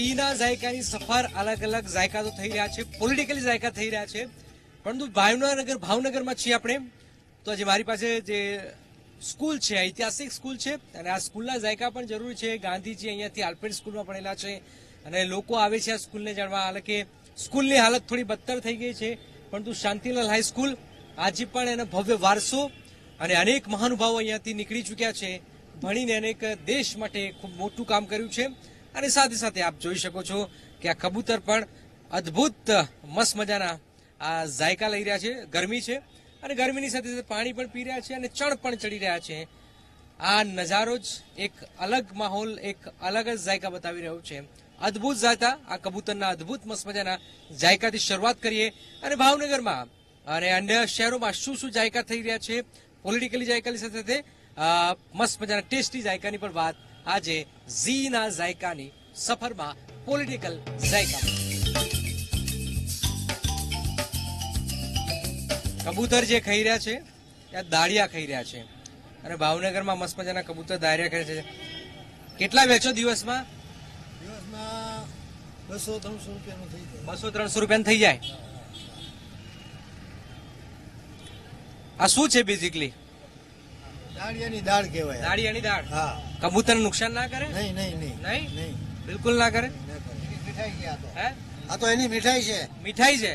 ઝીના જાયકાની સફર અલગ અલગ જાયકા તો થઈ રહ્યા છે પોલિટિકલી જાયકા થઈ રહ્યા છે. પરંતુ ભાવનગર ભાવનગરમાં છીએ આપણે. તો આજે મારી પાસે જે સ્કૂલ છે, ઐતિહાસિક સ્કૂલ છે, અને આ સ્કૂલના જાયકા પણ જરૂરી છે. ગાંધીજી અહીંયાથી આલ્પેડ સ્કૂલમાં ભણેલા છે, અને લોકો આવે છે આ સ્કૂલને જાણવા. હાલ કે સ્કૂલની હાલત થોડી બદતર થઈ ગઈ છે, પરંતુ શાંતિલાલ હાઈસ્કૂલ આજે પણ એનો ભવ્ય વારસો અને અનેક મહાનુભાવો અહીંયાથી નીકળી ચૂક્યા છે. ભણીને અનેક દેશ માટે ખૂબ મોટું કામ કર્યું છે. અને સાથે સાથે આપ જોઈ શકો છો કે આ કબૂતર પણ અદ્ભુત મસ્ત મજાના આ જાયકા લઈ રહ્યા છે. ગરમી છે અને ગરમીની સાથે સાથે પાણી પણ પી રહ્યા છે અને ચણ પણ ચડી રહ્યા છે. આ નજારો જ એક અલગ માહોલ, એક અલગ જ જાયકા બતાવી રહ્યો છે. અદ્ભુત જાયકા, આ કબૂતરના અદ્ભુત મસ્ત મજાના જાયકાથી શરૂઆત કરીએ અને ભાવનગરમાં અને અન્ય શહેરોમાં શું શું જાયકા થઈ રહ્યા છે પોલિટિકલી જાયકાની સાથે સાથે મસ્ત મજાના ટેસ્ટી જાયકાની પણ વાત આજે ઝીના જાયકાની સફરમાં પોલિટિકલ જાયકા કબૂતર જે ખાઈ રહ્યા છે ત્યાં દાળિયા ખાઈ રહ્યા છે. અને ભાવનગરમાં મસ્ત મજાના કબૂતર દાળિયા ખાય છે. કેટલા વેચો દિવસમાં? દિવસમાં બસો ત્રણસો રૂપિયાનું થઈ જાય. બસો ત્રણસો રૂપિયા થઈ જાય? આ શું છે બેઝિકલી દાળિયાની દાળ કહેવાય. દાળિયાની દાળ? હા. કબૂતર નુકસાન ના કરે? નહીં નહીં નહીં. નહીં? નહીં. બિલકુલ ના કરે? આ તો. એની મીઠાઈ છે. મીઠાઈ છે?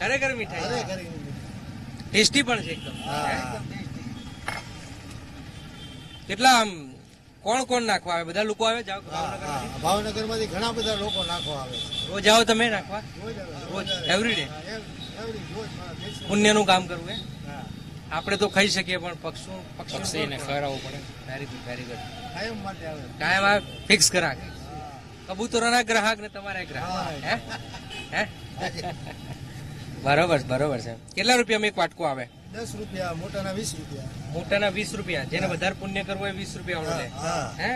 ખરેખર. મીઠાઈ. ટેસ્ટી પણ છે એકદમ. કેટલા આમ કોણ કોણ નાખવા આવે? બધા લોકો આવે? જાઓ હા. ભાવનગરમાંથી? ઘણા બધા લોકો નાખવા આવે રોજ આવો તમે નાખવા? રોજ બેસવા. પુણ્યનું કામ કરવું હા. આપણે તો ખાઈ શકીએ પણ પક્ષો પક્ષીને ખવડાવવું પડે. વેરી ગુડ વેરી ગુડ કાયમ માટે આવે. કાયમ આવે ફિક્સ ગ્રાહક કબૂતરોના ગ્રાહક ને તમારા ગ્રાહક. હે. હે? બરોબર બરોબર છે. કેટલા રૂપિયામાં એક વાટકો આવે? દસ રૂપિયા મોટાના વીસ રૂપિયા. મોટાના વીસ રૂપિયા. જેને વધારે પુણ્ય કરવું હોય વીસ રૂપિયા વાળો લે. હે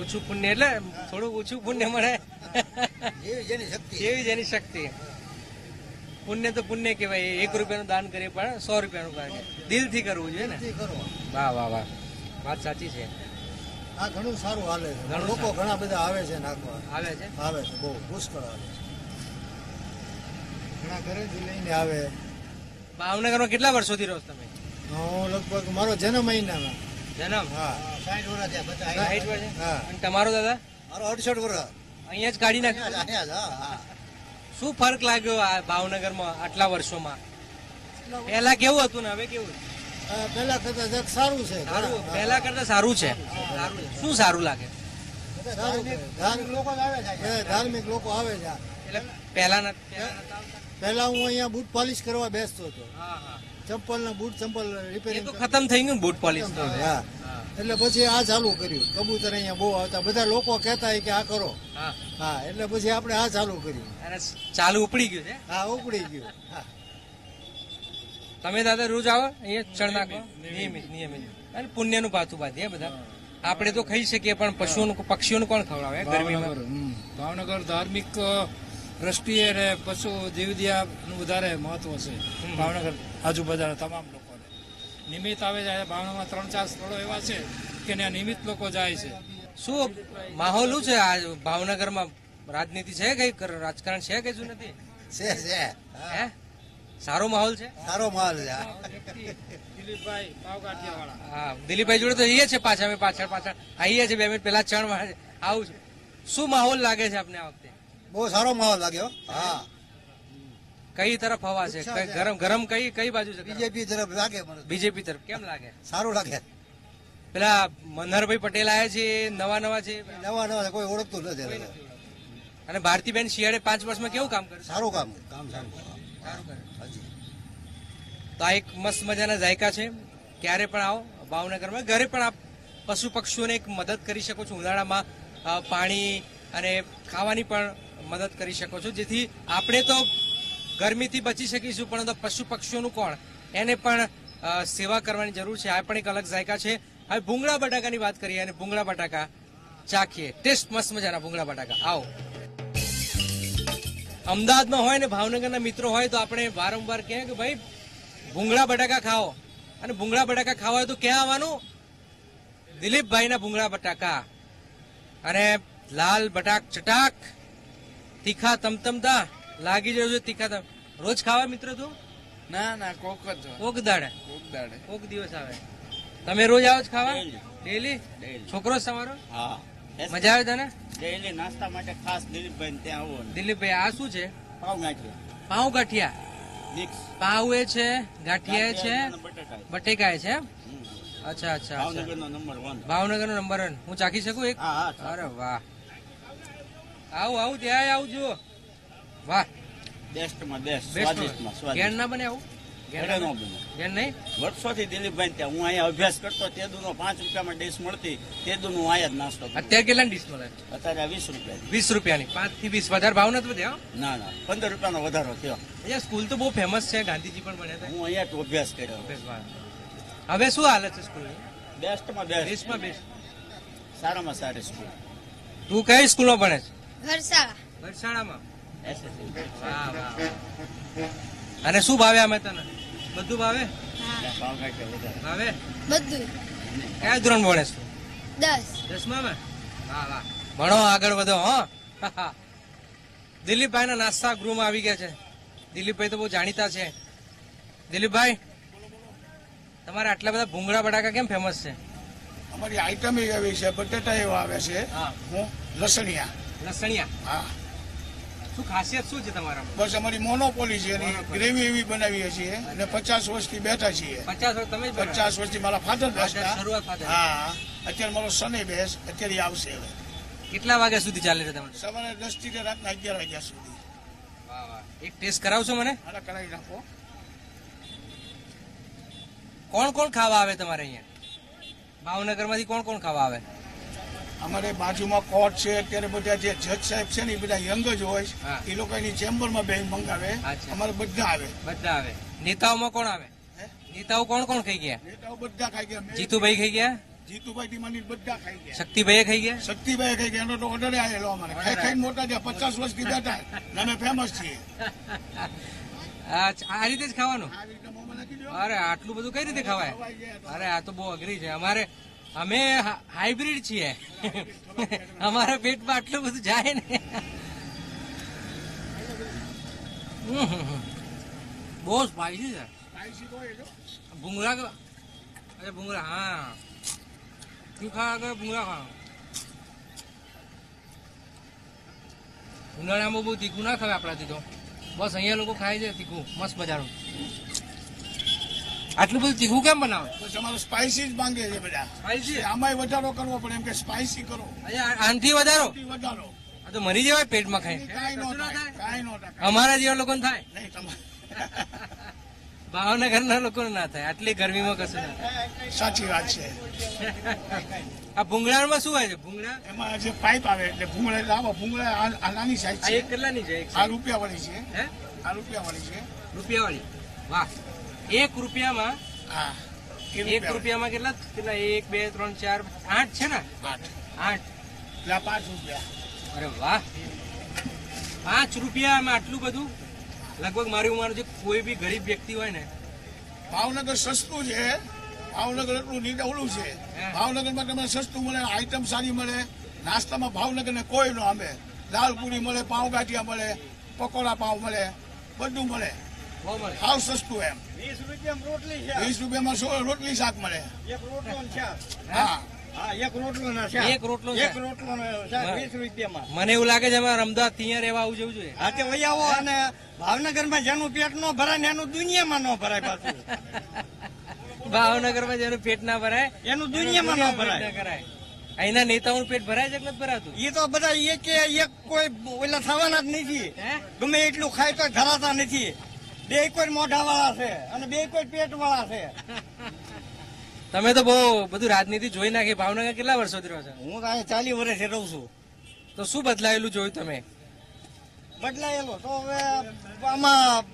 ઓછું પુણ્ય એટલે થોડું ઓછું પુણ્ય મળે. જેવી જેની શક્તિ. જેવી જેની શક્તિ. પુણ્ય તો પુણ્ય કહેવાય એક રૂપિયાનું દાન કરીએ પણ સો રૂપિયાનું કરીએ. દિલથી કરવું જોઈએ ને? વાહ વાહ વાહ. વાત સાચી છે. આ ઘણું સારું હાલે છે. લોકો ઘણા બધા આવે છે નાખવા. આવે છે? આવે છે બહુ પુષ્કળ આવે છે. ઘણા ઘરેથી લઈને આવે. ભાવનગરમાં કેટલા વર્ષોથી રહો છો તમે? હું લગભગ મારો જન્મ મહિનામાં. જન્મ? હા. સાઠ વર્ષ થયા બધા સાઠ વર્ષ? હા. અને તમારો દાદા? મારો અડસઠ વર્ષ. અહીંયા જ કાઢી નાખ્યો? અહીંયા જ, હા, હા. શું ફરક લાગ્યો આ ભાવનગરમાં આટલા વર્ષોમાં? પહેલા કેવું હતું ને હવે કેવું પહેલા કરતા સારું છે. સારું પહેલા કરતા સારું છે. સારું શું સારું લાગે? ધાર્મિક લોકો આવે છે ધાર્મિક લોકો આવે છે. એટલે પહેલાના પહેલાના પહેલા હું અહીંયા બૂટ પોલિશ કરવા બેસતો હતો. હા હા. ચંપલ ના બૂટ ચંપલ રિપેરિંગ તો ખતમ થઈ ગયું બૂટ પોલિશ તો હા. એટલે પછી આ ચાલુ કર્યું. કબૂતર અહીંયા બહુ આવતા. બધા લોકો કહેતા હોય કે આ કરો. હા. હા એટલે પછી આપણે આ ચાલુ કર્યું. ચાલુ ઉપડી ગયું છે? હા ઉપડી ગયું. હા. તમે દાદા રોજ આવો? અહીંયા ચણના નિયમિત નિયમિત. અને પુણ્યનું પાથું બાંધીએ બધા. આપણે તો ખાઈ શકીએ પણ પશુઓનું પક્ષીઓનું કોણ ખવડાવે ગરમીમાં? ભાવનગર હમ. ભાવનગર ધાર્મિક દ્રષ્ટિએ ને પશુ જીવદિયાનું વધારે મહત્વ છે. ભાવનગર આજુબાજુના તમામ લોકોને નિમિત્ત આવે છે. ભાવનગરમાં ત્રણ ચાર સ્થળો એવા છે કે ત્યાં નિમિત્ત લોકો જાય છે. શું માહોલ છે? આ ભાવનગરમાં રાજનીતિ છે કઈ રાજકારણ છે કે શું નથી? છે છે. હે? સારો માહોલ છે? સારો માહોલ છે. હા. દિલીપભાઈ હા દિલીપભાઈ જોડે તો જઈએ છે પાછા અમે પાછળ પાછળ. આવીએ છે બે મિનિટ પહેલા ચણ વાળે આવું છું. શું માહોલ લાગે છે આપને આ વખતે? બહુ સારો માહોલ લાગ્યો. હા. કઈ તરફ હવા છે? ગરમ ગરમ કઈ કઈ બાજુ છે બીજેપી તરફ લાગે બીજેપી તરફ. કેમ લાગે? સારું લાગે. પેલા મનહરભાઈ પટેલ આયા છે નવા નવા છે? નવા નવા કોઈ ઓળખતું નથી અને ભારતીબેન શિયાળે પાંચ વર્ષમાં કેવું કામ કર્યું સારું કામ કામ સારું. તો આ એક મસ્ત મજાના જાયકા છે. ક્યારે પણ આવો ભાવનગરમાં. ઘરે પણ આપ પશુ પક્ષીઓને એક મદદ કરી શકો છો. ઉનાળામાં પાણી અને ખાવાની પણ મદદ કરી શકો છો. જેથી આપણે તો ગરમીથી બચી શકીશું, પણ તો પશુ પક્ષીઓનું કોણ? એને પણ સેવા કરવાની જરૂર છે. આ પણ એક અલગ જાયકા છે. હવે ભૂંગળા બટાકાની વાત કરીએ અને ભૂંગળા બટાકા ચાખીએ. ટેસ્ટ મસ્ત મજાના ભૂંગળા બટાકા. આવો. અમદાવાદમાં હોય ને ભાવનગરના મિત્રો હોય તો આપણે વારંવાર કહે કે ભાઈ, ભૂંગળા બટાકા ખાઓ. અને ભૂંગળા બટાકા ખાવા હોય તો ક્યાં આવવાનું? દિલીપભાઈના ભૂંગળા બટાકા. અને લાલ બટાક ચટાક, તીખા તમતમતા. લાગી જજો તીખા તમે રોજ ખાવા મિત્ર તું? ના ના કોક જ કોક દાડે? કોક દાડે. કોક દિવસ આવે. તમે રોજ આવો જ ખાવા? ડેલી છોકરો તમારો હા. મજા આવે તને? ડેલી નાસ્તા માટે ખાસ દિલીપભાઈ ત્યાં આવો દિલીપભાઈ આ શું છે? પાવ ગાંઠિયા. પાઉં ગાંઠિયા. મિક્સ પાઉં એ છે ગાંઠિયા છે બટેકા એ છે એમ? અચ્છા અચ્છા અચ્છા. ભાવનગરનો નંબર વન ભાવનગર નો નંબર વન હું ચાખી શકું એક? અરે વાહ. આવું આવું ત્યાં આવું જુઓ વાહ. બેસ્ટમાં બેસ્ટ બેસ્ટ સ્વાદિષ્ટમાં સ્વાદિષ્ટ. ના બને આવું? ના વર્ષોથી દિલીપભાઈ ત્યાં હું અહીંયા અભ્યાસ કરતો તે દુનો પાંચ રૂપિયામાં ડીશ મળતી તે દુનો હું અહીંયા જ નાસ્તો અત્યારે કેટલા ડીશ મળે? અત્યારે વીસ રૂપિયા વીસ રૂપિયાની. પાંચથી વીસ વધારે ભાવ નથી વધ્યા ના ના પંદર રૂપિયાનો વધારો થયો. અહીંયા સ્કૂલ તો બહુ ફેમસ છે ગાંધીજી પણ ભણ્યા હતા. હું અહીંયા અભ્યાસ કર્યો. હવે શું હાલત છે સ્કૂલની બેસ્ટમાં બેસ્ટ. બેસ્ટમાં બેસ્ટ. સારામાં સારી સ્કૂલ તું કઈ સ્કૂલમાં ભણે છે? વાહ અને શું ભાવે અમે તને બધું ભાવે? ભાવ? ભાવે બધું. કયા ધોરણ ભણે છે? દસ. દસમામાં? વાહ વાહ. ભણો આગળ વધો હો. દિલીપભાઈ ના નાસ્તા ગૃહમાં આવી ગયા છે. દિલીપભાઈ તો બહુ જાણીતા છે. દિલીપભાઈ તમારે આટલા બધા ભૂંગળા બટાકા કેમ ફેમસ છે? અમારી આઈટમ એવી છે બટેટા એવા આવે છે. હા. હું લસણિયા. લસણિયા. હા. શું ખાસિયત શું છે તમારામાં? બસ અમારી મોનોપોલી છે એની ગ્રેવી એવી બનાવીએ છીએ અને પચાસ વર્ષથી બેઠા છીએ. પચાસ વર્ષ તમે પચાસ વર્ષથી મારા ફાધર બેસતા. હા અત્યારે મારો સને બેસ અત્યારે આવશે હવે. કેટલા વાગ્યા સુધી ચાલે છે તમારે? સવારે દસથી રાતના અગિયાર વાગ્યા સુધી. વાહ વાહ. એક ટેસ્ટ કરાવશો મને? કરાવી નાખો. કોણ કોણ ખાવા આવે તમારે અહીંયા? ભાવનગરમાંથી કોણ કોણ ખાવા આવે? અમારે બાજુમાં કોર્ટ છે અત્યારે બધા જે જજ સાહેબ છે ને એ બધા યંગ જ હોય. એ લોકો એની ચેમ્બરમાં બે મંગાવે. અમારે બધા આવે. બધા આવે. નેતાઓમાં કોણ આવે? નેતાઓ કોણ કોણ ખાઈ ગયા? નેતાઓ બધા ખાઈ ગયા. જીતુભાઈ ખાઈ ગયા? જીતુભાઈ બધા ખાઈ ગયા. શક્તિભાઈ ખાઈ ગયા? શક્તિભાઈ એનો તો ઓર્ડર આવેલો અમારે. ખાઈ ખાઈ મોટા થયા. પચાસ વર્ષથી બેઠા અમે ફેમસ છીએ. આ આ રીતે જ ખાવાનું. અરે આટલું બધું કઈ રીતે ખવાય? અરે આ તો બહુ અઘરી છે. અમારે અમે હાઇબ્રિડ છીએ. અમારા પેટમાં આટલું બધું જાય ને. બહુ સ્પાઈસી છે. ભૂંગળા અરે ભૂંગળા, હા. તું ખાવા કે ભૂંગળા ખાવા ઉનાળામાં બહુ તીખું ના ખાવે આપણાથી તો. બસ અહીંયા લોકો ખાય છે તીખું, મસ્ત મજાનું. આટલું બધું તીખું કેમ બનાવે? બસ સ્પાઇસી જ માંગે છે બધા. સ્પાઈસી આમાંય વધારો કરવો પડે એમ કે સ્પાઈસી કરો. આનથી વધારો? વધારો. આ તો મરી જવાય પેટમાં ખાઈ કાંઈ નો થાય નો અમારા જેવા લોકોને થાય? તમારે. ભાવનગરના લોકોને ના થાય. આટલી ગરમીમાં કશું ના થાય. સાચી વાત છે. આ ભૂંગળામાં શું હોય છે? ભૂંગળા? એમાં જે પાઇપ આવે એટલે ભૂંગળા લાવો ભૂંગળા આ- નાની સાઈઝ આ છે એક કેટલાની છે? આ રૂપિયા વાળી છે. હે? આ રૂપિયા વાળી છે. રૂપિયા વાળી વાહ. એક રૂપિયામાં એક રૂપિયામાં કેટલા? કેટલા? એક બે ત્રણ ચાર આઠ છે ને? આઠ. આઠ. એટલા પાંચ રૂપિયા. અરે વાહ. પાંચ રૂપિયામાં આટલું બધું? લગભગ મારું માનું છે કોઈ બી ગરીબ વ્યક્તિ હોય ને ભાવનગર સસ્તું છે. ભાવનગર એટલું નીડવલું છે. ભાવનગરમાં તમને સસ્તું મળે આઈટમ સારી મળે. નાસ્તામાં ભાવનગર ને કોઈ ન આમે દાલપુરી મળે પાઉં ગાંઠિયા મળે પકોડા પાઉં મળે બધું મળે. બહુ સસ્તું એમ. વીસ રૂપિયામાં રોટલી છે. વીસ રૂપિયામાં સો રોટલી શાક મળે. એક રોટલો હા. હા એક રોટલો ને એક રોટલો છે. એક રોટલો ને શાક હા. મને એવું લાગે છે અમારે અમદાવાદ ત્યાં રહેવા આવું જવું જોઈએ. હા તે વહી આવો અને ભાવનગરમાં જેનું પેટ ન ભરાય ને એનું દુનિયામાં ન ભરાય પાછું. ભાવનગરમાં જેનું પેટ ના ભરાય એનું દુનિયામાં ન ભરાય. અહીંના નેતાઓનું પેટ ભરાય છે કે નથી ભરાતું? એ તો બધા એક કે એક કોઈ ઓલા થવાના જ નથી. હે? ગમે એટલું ખાય તો ધરાતા નથી. બે કોઈ મોઢા વાળા છે અને બે કોઈ પેટ વાળા છે. તમે તો બહુ બધું રાજનીતિ જોઈ નાખી ભાવનગર કેટલા વર્ષોથી રહો છો? હું તો અહીંયા ચાલી વર્ષે રહું છું. તો શું બદલાયેલું જોયું તમે? બદલાયેલો તો હવે આમાં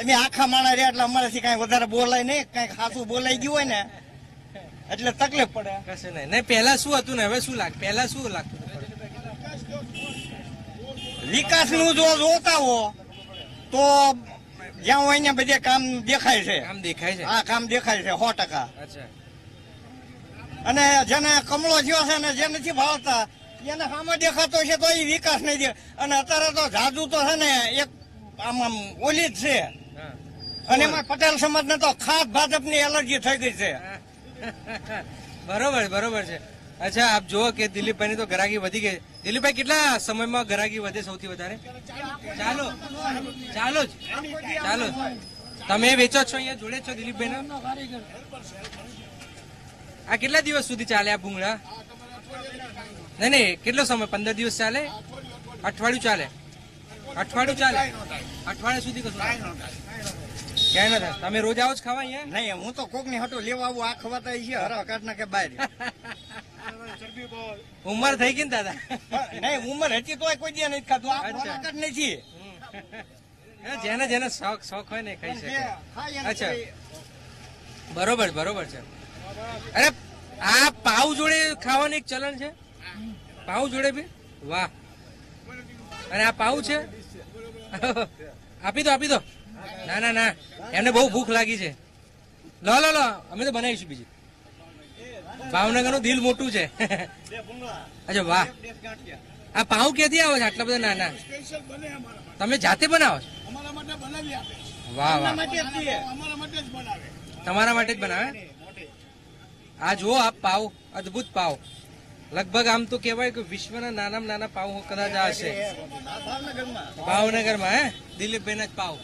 અમે આખા માણા રહ્યા એટલે અમારાથી કઈ વધારે બોલાય નહીં કઈ ખાસું બોલાઈ ગયું હોય ને એટલે તકલીફ પડે. કશું નહીં. નહીં પહેલા શું હતું ને? હવે શું લાગ પહેલા શું લાગતું? વિકાસનું જો જોતા હો તો જ્યાં હોય ને બધે કામ દેખાય છે. આમ દેખાય છે? હા કામ દેખાય છે સો ટકા. અને જેને કમળો થયો છે ને જે નથી ભાવતા એને સામે દેખાતો છે તો એ વિકાસ નહીં દે અને અત્યારે તો જાદુ તો છે ને એક આમ આમ ઓલી જ છે. અને એમાં પટેલ સમાજ ને તો ખાસ ભાજપની એલર્જી થઈ ગઈ છે. બરોબર બરોબર છે. અચ્છા આપ જુઓ કે દિલીપભાઈની તો ગરાગી વધી ગઈ. દિલીપભાઈ, કેટલા સમયમાં ગરાગી વધે સૌથી વધારે? ચાલો ચાલો જ, ચાલો. તમે વેચો છો અહીંયા, જોડે છો દિલીપભાઈ આ કેટલા દિવસ સુધી ચાલે આ ભૂંગળા? નહીં નહીં, કેટલો સમય? પંદર દિવસ ચાલે? અઠવાડિયું ચાલે? અઠવાડિયું ચાલે? અઠવાડિયા સુધી કશું. ક્યાંય ના તમે રોજ આવો જ ખાવા અહીંયા? નહીં હું તો કોકની હટો લેવા આવું આ ખવાતા છે હરા કાઢના કે બહાર. ઉંમર થઈ ગઈ ને દાદા? નહીં ઉંમર હતી તોય કોઈ દે નહીં ખાધું. આ અચ્છા. ખોરાક જ નથી. હા, જેને જેને શોખ શોખ હોય ને ખાઈ શકે. અચ્છા. બરોબર બરોબર છે. અરે આ પાઉ જોડે ખાવાનું એક ચલણ છે? પાઉ જોડે બી વાહ. અને આ પાઉ છે? આપી દો આપી દો. ના ના ના. એમને બહુ ભૂખ લાગી છે. લો લો લો. અમે તો બનાવીશું બીજી. ભાવનગરનું દિલ મોટું છે. અચ્છા, વાહ. આ પાઉં ક્યાંથી આવે છે? આટલા બધા નાના. તમે જાતે બનાવો છો? વાહ વાહ. તમારા માટે જ બનાવે? આ જુઓ, આ પાવ અદભુત પાવ લગભગ આમ તો કહેવાય કે વિશ્વના નાનામાં નાના પાવ કદાચ આ હશે ભાવનગરમાં, હે? દિલીપભાઈ ના જ પાવ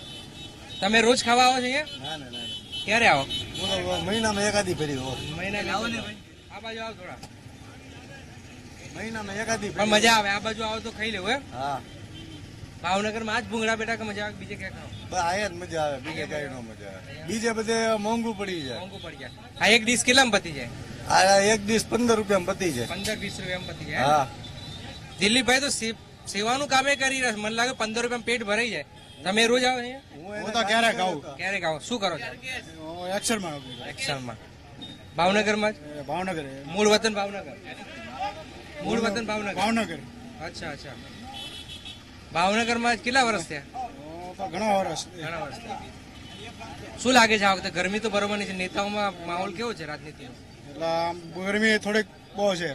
તમે રોજ ખાવા આવો છો અહીંયા? ના ના ના ક્યારે આવો? મહિનામાં એકાદી ફરી હોઉં. મહિના આવો ને ભાઈ. આ બાજુ આવો થોડા. મહિનામાં એકાદી પણ મજા આવે આ બાજુ આવો તો ખાઈ લેવું એમ? હા. ભાવનગરમાં માં જ ભૂંગળા બેટા કે મજા આવે? બીજે ક્યાં ખાવ? બસ આયા જ મજા આવે બીજે કઈ નો મજા આવે. બીજે બધે મોંઘું પડી જાય. મોંઘું પડી જાય. આ એક ડીશ કેટલામાં પતી જાય? આ એક ડીશ પંદર રૂપિયામાં પતી જાય. પંદર વીસ રૂપિયામાં પતી જાય હા. દિલીપભાઈ તો સેવાનું કામે કરી રહ્યા મને લાગે પંદર રૂપિયામાં પેટ ભરાઈ જાય. તમે રોજ આવો અહીંયા? હું તો ક્યારેક આવું ક્યારેક આવો શું કરો છો? એક્સરમાં એક્શનમાં ભાવનગરમાં જ? ભાવનગર મૂળ વતન ભાવનગર. મૂળ વતન ભાવનગર. ભાવનગર. અચ્છા અચ્છા. ભાવનગરમાં કેટલા વર્ષ થયા? ઘણા વર્ષ ઘણા વર્ષ શું લાગે છે આ વખતે? ગરમી તો બરોબર નહીં છે. નેતાઓમાં માહોલ કેવો છે રાજનીતિનો? એટલે ગરમી થોડીક બહુ છે.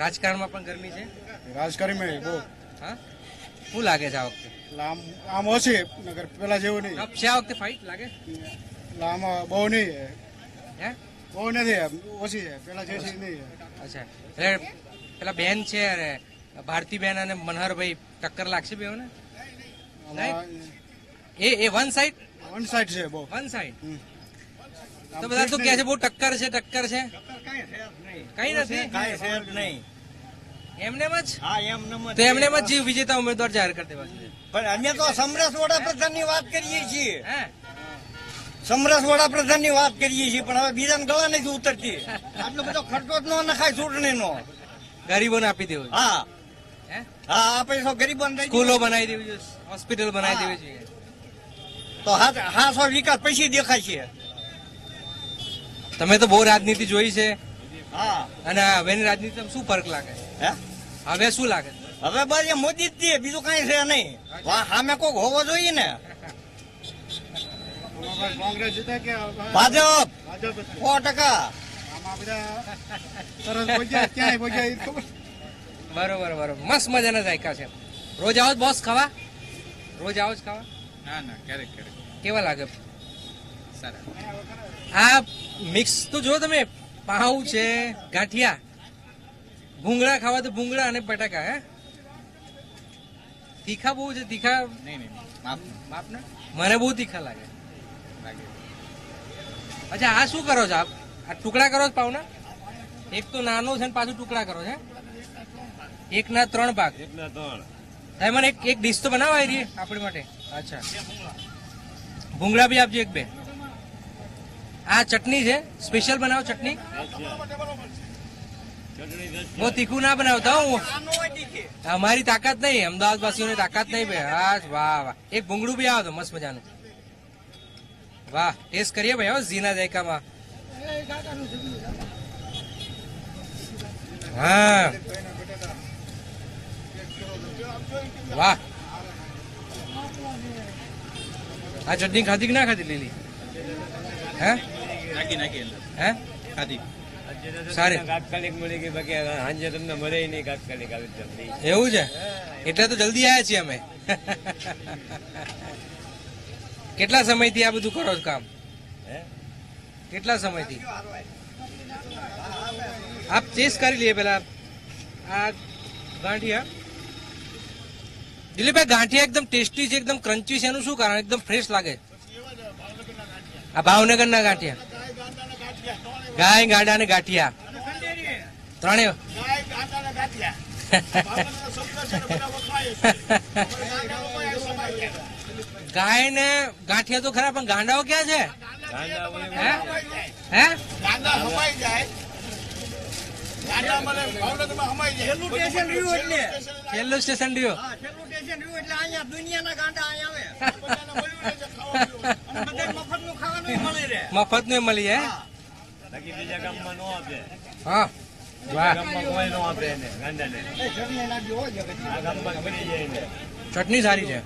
રાજકારણમાં પણ ગરમી છે? રાજકારણમાં બહુ. હા? શું લાગે છે આ વખતે? એટલે આમ ઓછી નગર પેલા જેવું નહીં. છે આ વખતે ફાઇટ લાગે? લાંબો બહુ નહીં હે. બહુ નથી ઓછી છે પેલા જેવી નહીં અચ્છા. એટલે પેલા બેન છે અરે ભારતી બેન અને મનહરભાઈ ટક્કર લાગશે બે ને એ એ વન સાઈડ વન સાઈડ છે બહુ. વન સાઈડ તો બધા તો કે છે બહુ ટક્કર છે ટક્કર છે? કઈ નથી. કઈ શેર નહીં. એમને જ? હા એમ તો એમને જ જીવ વિજેતા ઉમેદવાર જાહેર કરી દેવા પણ અમે તો સમરસ વડાપ્રધાનની વાત કરીએ છીએ. સમરસ વડાપ્રધાનની વાત કરીએ છીએ પણ હવે બીજાને ગળા નથી ઉતરતી. આટલો બધો ખર્ચો જ ન નખાય ચૂંટણી નો ગરીબોને આપી દેવું હા. હા? આ પૈસો ગરીબો સ્કૂલો બનાવી દેવી જોઈએ હોસ્પિટલ બનાવી દેવી જોઈએ. તો હા સો વિકાસ પછી દેખાય છે. તમે તો બહુ રાજનીતિ જોઈ છે. હા. અને હવેની રાજનીતિમાં શું ફરક લાગે? હે? હવે શું લાગે? હવે બસ એ મોદી જ છે બીજું કઈ છે નહીં. સામે કોક હોવો જોઈએ ને. કોંગ્રેસ જીતે કે ભાજપ. ભાજપ સો ટકા. બરોબર બરોબર. મસ્ત મજાના જાયકા છે. રોજ આવો જ બોસ ખાવા? રોજ આવો જ ખાવા? ના ના ક્યારેક ક્યારેક. કેવા લાગે? સારા. આ મિક્સ તો જો તમે પાઉ છે ગાંઠિયા. ભૂંગળા ખાવા તો ભૂંગળા અને બટાકા હે? તીખા બહુ છે તીખા? નહીં નહીં માફ મને બહુ તીખા લાગે. અચ્છા આ શું કરો છો આપ? આ ટુકડા કરો છો પાવના? એક તો નાનો છે ને પાછું ટુકડા કરો છે એક ના ત્રણ ભાગ. સાહેબ મને એક એક ડીશ તો આવી રહી આપણી માટે. અચ્છા. ભૂંગળા બી આપજો એક બે. આ ચટણી છે સ્પેશિયલ બનાવો ચટણી. બહુ તીખું ના બનાવતા હું. અમારી તાકાત નહીં અમદાવાદ વાસીઓની તાકાત નહીં ભાઈ. હા વાહ વાહ. એક ભૂંગળું બી આવે તો મસ્ત મજાનું. વાહ ટેસ્ટ કરીએ ભાઈ હો ઝીના જાયકામાં હા. વાહ. આ ચટણી ખાધી કે ના ખાધી લીલી? હે? નાખી નાખી હે? ખાધી. સારી. તાત્કાલિક મળી ગઈ બાકી સાંજે તમને મળે નહીં તાત્કાલિક આવી જલ્દી એવું છે? એટલે તો જલ્દી આવ્યા છીએ અમે. કેટલા સમયથી આ બધું કરો છો કામ? હે? કેટલા સમયથી? આપ ચેસ કરી લઈએ પેલા. આ ગાંઠિયા. દિલીપભાઈ ગાંઠિયા એકદમ ટેસ્ટી છે એકદમ ક્રન્ચી છે. એનું શું કારણ? એકદમ ફ્રેશ લાગે. આ ભાવનગરના ગાંઠિયા. ગાય ગાડા ને ગાંઠિયા. ત્રણેય. ગાય ને ને ગાંઠિયા તો ખરા પણ ગાંડાઓ ક્યાં છે? હે? હે? ગાંડા હમાઈ જાય. ગાંડા મને ભાવનગરમાં હમાઈ જાય. છેલ્લું સ્ટેશન રહ્યું એટલે. અહીંયા દુનિયાના ગાંડા અહીંયા આવે. મફતનું ખાવાનું મળી રહે. મફતનું મળી જાય બાકી બીજા ગામમાં નો આપે. હા. વાહ. ગામમાં કોઈ નો આપે એને ગાંડાને. એ ચટણી સારી છે.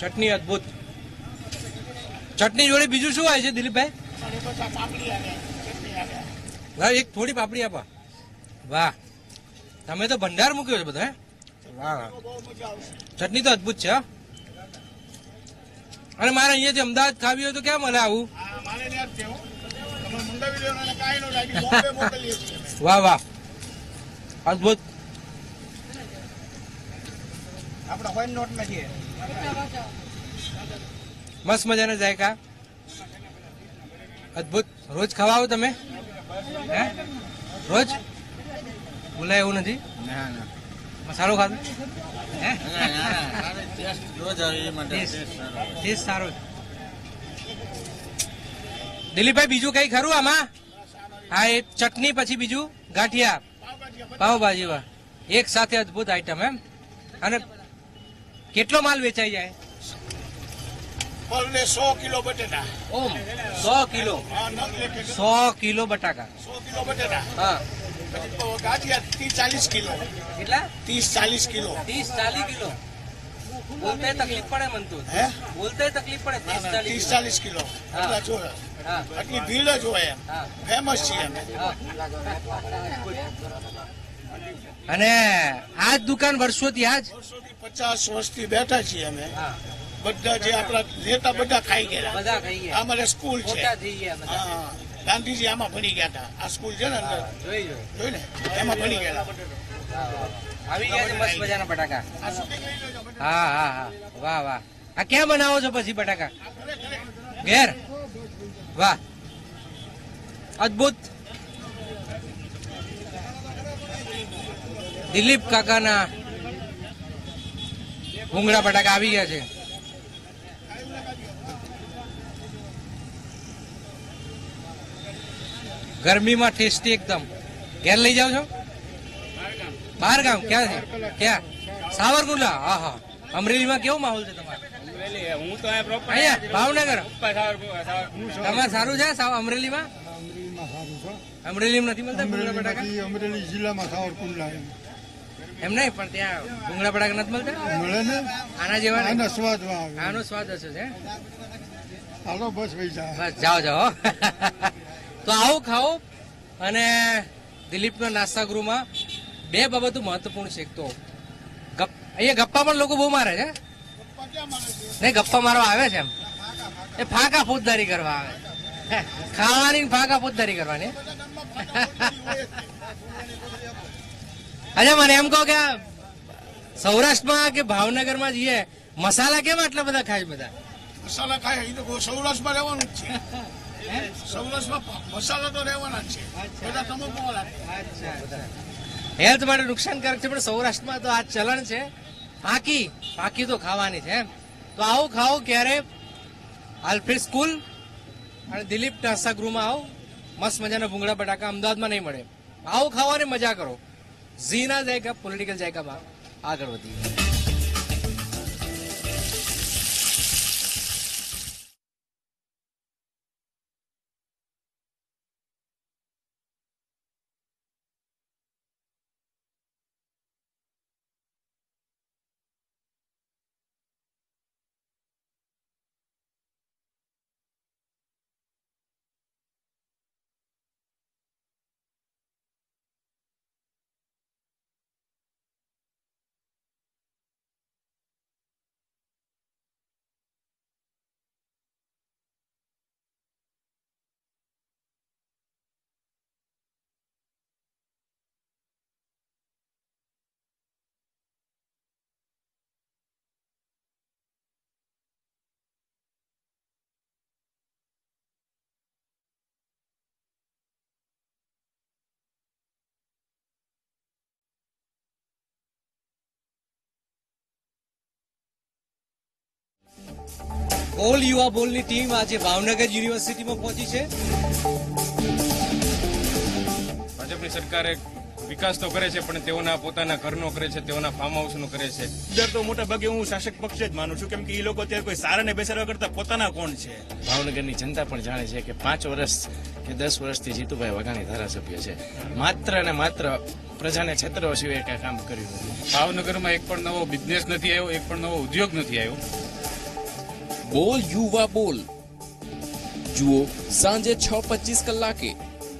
ચટણી અદભુત. ચટણી જોડે બીજું શું આવે છે દિલીપભાઈ? એક થોડી પાપડી આપા. વાહ. તમે તો ભંડાર મૂક્યો છે બધા વાહ વાહ. બહુ મજા આવશે. ચટણી તો અદભુત છે હો. અને મારે અહીંયાથી અમદાવાદ ખાવી હોય તો ક્યાં મળે આવું? વાહ વાહ. અદભુત. મસ્ત મજાના જાયકા. અદભુત. રોજ ખાવા આવો તમે? હે? રોજ? બોલાય એવું નથી? મસાલો ખાધો? હે. ટેસ્ટ રોજ આવે એ માટે ટેસ્ટ. ટેસ્ટ સારો. ટેસ્ટ સારો છે. દિલીપભાઈ બીજું કઈ ખરું આમાં? હા એ ચટણી પછી બીજું ગાંઠિયા. પાવભાજી વાહ એક સાથે અદભુત આઈટમ એમ. અને કેટલો માલ વેચાઈ જાય? સો કિલો બટેટા. ઓમ સો કિલો. સો કિલો બટાકા. સો કિલો બટેટા. હા. ગાંઠિયા ત્રીસ ચાલીસ કિલો. કેટલા? ત્રીસ ચાલીસ કિલો. ત્રીસ ચાલીસ કિલો. બોલતે તકલીફ પડે મન તો. બોલતે તકલીફ પડે. ત્રીસ ચાલીસ કિલો. આટલી ભીડ જ હોય એમ. ફેમસ છીએ અમે. અને આ દુકાન વર્ષોથી આજ વર્ષોથી પચાસ વર્ષથી બેઠા છીએ અમે. બધા જે આપણા નેતા બધા ખાઈ ગયા બધા ખાઈ ગયા. અમારે સ્કૂલ છે. ગાંધીજી આમાં ભણી ગયા હતા. આ સ્કૂલ છે ને અંદર? જોઈ ને? એમાં ભણી ગયા આવી ગયા મસ્ત મજાના બટાકા. હા હા હા. વાહ વાહ. આ ક્યાં બનાવો છો પછી બટાકા? ઘેર? વાહ. અદભુત. દિલીપ કાકાના ભૂંગળા બટાકા આવી ગયા છે. ગરમીમાં ટેસ્ટી એકદમ. ઘેર લઈ જાઓ છો? બહાર ગામ ક્યાં છે? ક્યાં? સાવરકુંડલા? હા હા અમરેલીમાં કેવો માહોલ છે તમારો? હું. તો અહીંયા પ્રોપર અહીંયા ભાવનગર? તમારે સારું છે? સાવ અમરેલીમાં? અમરેલીમાં નથી મળતા ભૂંગળા બટાકા? અમરેલી જિલ્લામાં સાવરકુંડલા એમ. એમ નહીં પણ ત્યાં ભૂંગળા બટાકા નથી મળતા? મળે ને? આના જેવા નહીં? આના આનો સ્વાદ હશે છે? હાલો બસ ભાઈ જા. બસ જાઓ જાઓ તો આવો ખાઓ અને દિલીપના નાસ્તા ગૃહમાં બે બાબતો મહત્વપૂર્ણ શીખતો તો. ગપ- અહીંયા ગપ્પા પણ લોકો બહુ મારે છે. નહીં ગપ્પા મારવા આવે છે એમ? એ ફાંકા ફોજદારી કરવા આવે. ખાવાની ફાંકા ફોજદારી કરવાની અચ્છા મને એમ કહો કે સૌરાષ્ટ્રમાં કે ભાવનગરમાં જઈએ મસાલા કેમ આટલા બધા ખાય બધા? મસાલા ખાય એ તો સૌરાષ્ટ્રમાં રહેવાનું જ છે. સૌરાષ્ટ્રમાં મસાલા તો રહેવાના જ છે. બધા તમો હેલ્થ માટે નુકસાનકારક છે પણ સૌરાષ્ટ્રમાં તો આ ચલણ છે. પાકી પાકી તો ખાવાની છે એમ. તો આવું ખાઓ ક્યારે? આલ્ફ્રેડ સ્કૂલ અને દિલીપ નાસ્તા ગૃહમાં આવો. મસ્ત મજાના ભૂંગળા બટાકા અમદાવાદમાં નહીં મળે. આવું ખાવાની મજા કરો. ઝીના જાયકા પોલિટિકલ જાયકામાં આગળ વધીએ. બોલ યુવા બોલની ટીમ આજે ભાવનગર યુનિવર્સિટીમાં પહોંચી છે. ભાજપની સરકારે વિકાસ તો કરે છે પણ તેઓના પોતાના ઘરનો કરે છે તેઓના ફાર્મ હાઉસનો કરે છે. દર તો મોટા ભાગે હું શાસક પક્ષ જ માનું છું કેમ કે એ લોકો અત્યારે કોઈ સારાને બેસાડવા કરતા પોતાના કોણ છે? ભાવનગરની જનતા પણ જાણે છે કે પાંચ વર્ષ કે દસ વર્ષથી જીતુભાઈ વઘાણી ધારાસભ્ય છે. માત્ર ને માત્ર પ્રજાને છેતરવા સિવાય કઈ કામ કર્યું નથી. ભાવનગરમાં એક પણ નવો બિઝનેસ નથી આવ્યો એક પણ નવો ઉદ્યોગ નથી આવ્યો. बोल, युवा बोल। जुओ सांजे छ पच्चीस कला के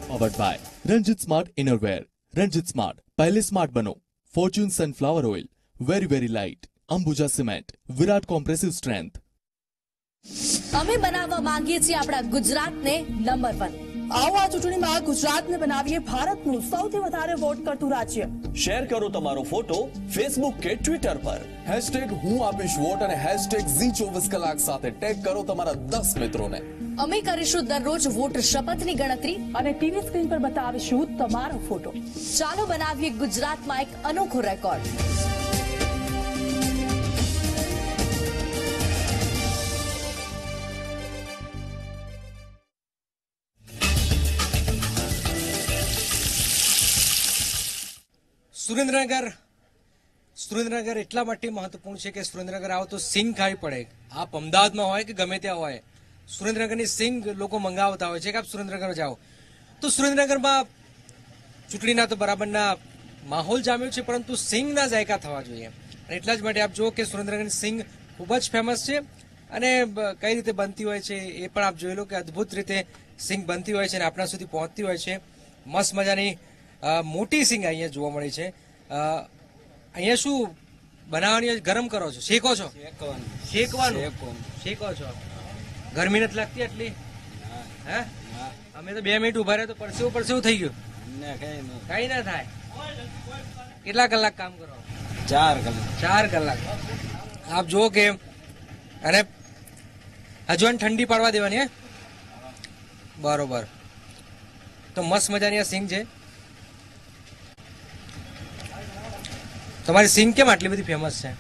powered by Ranjit smart innerwear Ranjit smart पहले स्मार्ट बनो। Fortune sunflower oil very very light Ambuja cement Virat compressive strength अमे बनावा मांगिए छे आपड़ा गुजरात ने नंबर वन આવો આ ચૂંટણીમાં ગુજરાતને બનાવીએ ભારતનું સૌથી વધારે વોટ કરતું રાજ્ય. શેર કરો તમારો ફોટો ફેસબુક કે ટ્વિટર પર. હેશટેગ હું આપીશ વોટ અને હેશટેગ ઝી ચોવીસ કલાક સાથે ટેગ કરો તમારા દસ મિત્રોને. અમે કરીશું દરરોજ વોટ શપથની ગણતરી. અને ટીવી સ્ક્રીન પર બતાવીશું તમારો ફોટો. ચાલો બનાવીએ ગુજરાતમાં એક અનોખો રેકોર્ડ. સુરેન્દ્રનગર. સુરેન્દ્રનગર એટલા માટે મહત્વપૂર્ણ છે કે સુરેન્દ્રનગર આવો તો સિંગ ખાવી પડે. આપ અમદાવાદમાં હોય કે ગમે ત્યાં હોય, સુરેન્દ્રનગરની સિંગ લોકો મંગાવતા હોય છે કે આપ સુરેન્દ્રનગર જાઓ. તો સુરેન્દ્રનગરમાં ચૂંટણીના તો બરાબરના માહોલ જામ્યો છે, પરંતુ સિંગના જાયકા થવા જોઈએ. અને એટલા જ માટે આપ જુઓ કે સુરેન્દ્રનગરની સિંગ ખૂબ જ ફેમસ છે. અને કઈ રીતે બનતી હોય છે એ પણ આપ જોઈ લો કે અદ્ભુત રીતે સિંગ બનતી હોય છે અને આપણા સુધી પહોંચતી હોય છે. મસ્ત મજાની મોટી સિંગ અહીંયા જોવા મળી છે. અહીંયા શું બનાવવાની ગરમ કરો છો? શેકો છો? શેકવાનું. શેકો છો? ગરમી નથી લાગતી એટલી હે? અમે તો બે મિનિટ ઊભા રહ્યા તો પરસેવું પરસેવું થઈ ગયું. કઈ ના થાય. કેટલા કલાક કામ કરો? ચાર કલાક. ચાર કલાક. આપ જુઓ કે અને હજવાન ઠંડી પાડવા દેવાની હે? બરોબર. તો મસ્ત મજાની આ સિંગ છે. તમારી સિંગ કેમ આટલી બધી ફેમસ છે?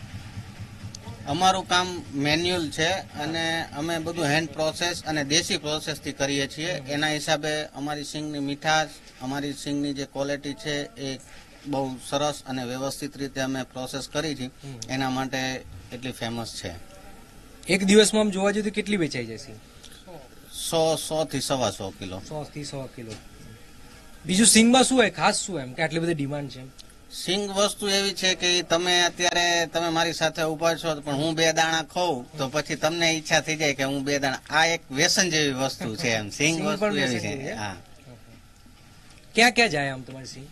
અમારું કામ મેન્યુઅલ છે અને અમે બધું હેન્ડ પ્રોસેસ અને દેશી પ્રોસેસથી કરીએ છીએ. એના હિસાબે અમારી સિંગની મીઠાશ અમારી સિંગની જે ક્વોલિટી છે એ બહુ સરસ અને વ્યવસ્થિત રીતે અમે પ્રોસેસ કરી છે એના માટે એટલી ફેમસ છે. એક દિવસમાં આમ જોવા જઈએ તો કેટલી વેચાઈ જશે સો સો થી સવા સો કિલો. સો થી સો કિલો. બીજું સિંગમાં શું હોય? ખાસ શું એમ કે આટલી બધી ડિમાન્ડ છે સિંગ વસ્તુ એવી છે કે તમે અત્યારે તમે મારી સાથે ઊભા છો પણ હું બે દાણા ખાઉં તો પછી તમને ઈચ્છા થઈ જાય કે હું બે દાણા આ એક વ્યસન જેવી વસ્તુ છે એમ. સિંગ વસ્તુ એવી છે? હા. ક્યાં ક્યાં જાય આમ તમારી સિંગ?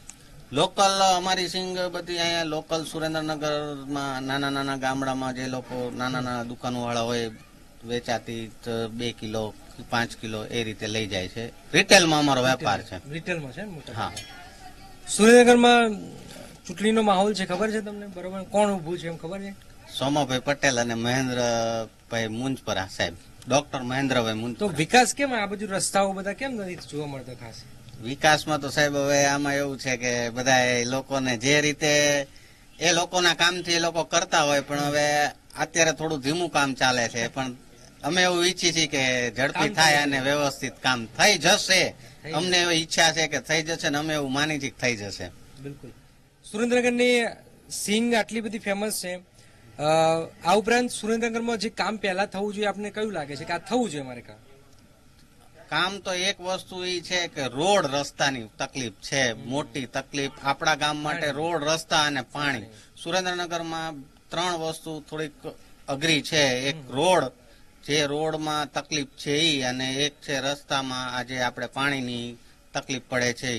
લોકલ અમારી સિંગ બધી અહીંયા લોકલ સુરેન્દ્રનગરમાં નાના નાના ગામડામાં જે લોકો નાના નાના દુકાનવાળા હોય વેચાતી તો બે કિલો પાંચ કિલો એ રીતે લઈ જાય છે. રિટેલમાં અમારો વેપાર છે. રિટેલમાં છે હા. સુરેન્દ્રનગરમાં ચૂંટણીનો માહોલ છે ખબર છે તમને? બરોબર. કોણ ઊભું છે એમ ખબર છે? સોમાભાઈ પટેલ અને મહેન્દ્રભાઈ મુંજપરા સાહેબ. ડોક્ટર મહેન્દ્રભાઈ તો વિકાસ કેમ આ બધું રસ્તાઓ બધા કેમ નથી જોવા મળતા ખાસ? વિકાસમાં તો સાહેબ હવે આમાં એવું છે કે બધા એ લોકોને જે રીતે એ લોકોના કામથી એ લોકો કરતા હોય પણ હવે અત્યારે થોડું ધીમું કામ ચાલે છે. પણ અમે એવું ઈચ્છીએ છીએ કે ઝડપી થાય અને વ્યવસ્થિત કામ થઈ જશે. અમને એવી ઈચ્છા છે કે થઈ જશે ને અમે એવું માની છીએ થઈ જશે. બિલકુલ. સુરેન્દ્રનગરની સિંગ આટલી બધી ફેમસ છે. આ ઉપરાંત સુરેન્દ્રનગરમાં જે કામ પહેલા થવું જોઈએ આપને કયું લાગે છે? કે આ થવું જોઈએ મારે કામ? કામ તો એક વસ્તુ એ છે કે રોડ રસ્તાની તકલીફ છે મોટી તકલીફ. આપણા ગામ માટે રોડ રસ્તા અને પાણી. સુરેન્દ્રનગરમાં ત્રણ વસ્તુ થોડીક અઘરી છે. એક રોડ જે રોડમાં તકલીફ છે એ અને એક છે રસ્તામાં આજે આપણે પાણીની તકલીફ પડે છે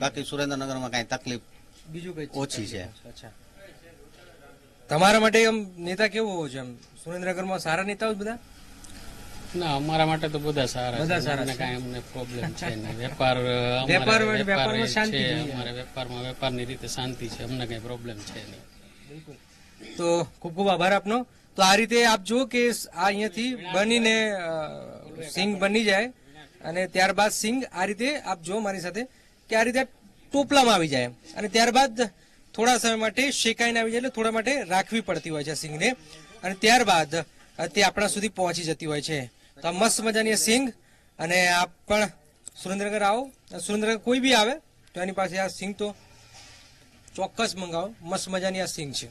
બાકી સુરેન્દ્રનગરમાં કઈ તકલીફ બીજું કઈ ઓછી છે. તમારા માટે આમ નેતા કેવો હોવો છે એમ સુરેન્દ્રનગરમાં સારા નેતાઓ જ બધા? ના અમારા માટે તો બધા સારા બધા સારા કાંઈ અમને પ્રોબ્લેમ છે નહીં. વેપાર અમારે વેપાર વેપાર વેપારમાં શાંતિ છે અમારે વેપારમાં વેપારની રીતે શાંતિ છે. અમને કઈ પ્રોબ્લેમ છે નહીં. તો ખૂબ ખૂબ આભાર આપનો. તો આ રીતે આપ જુઓ કે આ અહીંયાથી બનીને સિંગ બની જાય. અને ત્યારબાદ સિંગ આ રીતે આપ જુઓ મારી સાથે કે આ રીતે ટોપલામાં આવી જાય અને ત્યારબાદ થોડા સમય માટે શેકાઈને આવી જાય એટલે થોડા માટે રાખવી પડતી હોય છે સિંગને. અને ત્યારબાદ તે આપણા સુધી પહોંચી જતી હોય છે. તો આ મસ્ત મજાની સિંગ અને આપ પણ સુરેન્દ્રનગર આવો. સુરેન્દ્રનગર કોઈ બી આવે તો એની પાસે આ સિંગ તો ચોક્કસ મંગાવો. મસ્ત મજાની આ સિંગ છે.